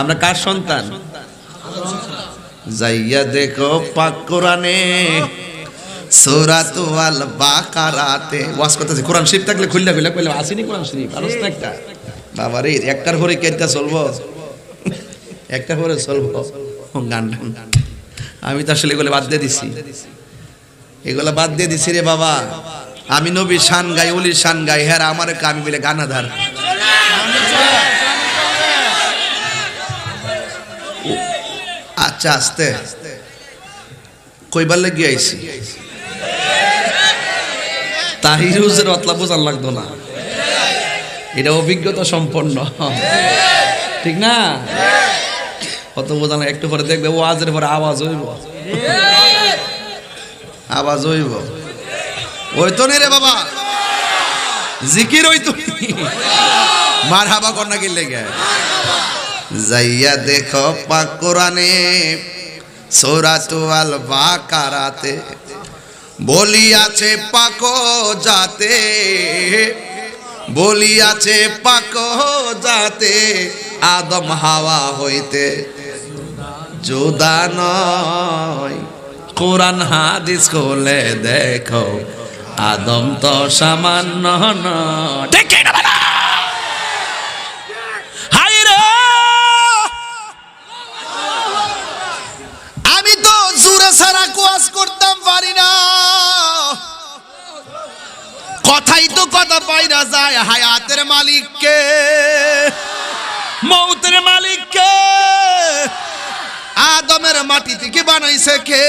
আমরা কার সন্তান? যাইয়া দেখো পাক কোরআনে সূরাতু আল বাকারাতে। ওয়াজ করতেছে, কোরআন শরীফ থাকলে খুললা খুললা কইলে আসেনি কোরআন শরীফ আরস একটা। বাবা রে একটার পরে কেটটা চলবো? একটা পরে চলবো? গান। আমি তো আসলে এগুলো বাদ দিয়ে দিছি। এগুলো বাদ দিয়ে দিছি রে বাবা। আমি নবীর শান গাই, অলির শান গাই হ্যাঁ আমার আমি বলে গানাধার। আচ্ছা আস্তে। কইবার লেগে আইছি। তাহিরুজের অতলা বোঝার লাগতো না। এটা অভিজ্ঞতা সম্পন্ন। ঠিক না? কত বোঝানো একটু পরে দেখবে ও আজের পরে আওয়াজ হইব। আওয়াজ হইব। ওই তো নে রে বাবা। জিকির ওই তো মার হাবা কন্যা কি লেগে। যাইয়া দেখো পাক কোরআনে সৌরাতু আল বাকারাতে বলিয়াছে পাকো যাতে বলিয়াছে পাকো যাতে আদম হাওয়া হইতে জুদা নয়। কোরআন হাদিস খোলে দেখো, আদম তো সামান্য নয়। কথাই তো কথা পাইরা যায় হায়াতের মালিককে। মৌতের মালিককে। আদমের মাটি থেকে বানাইছে কে?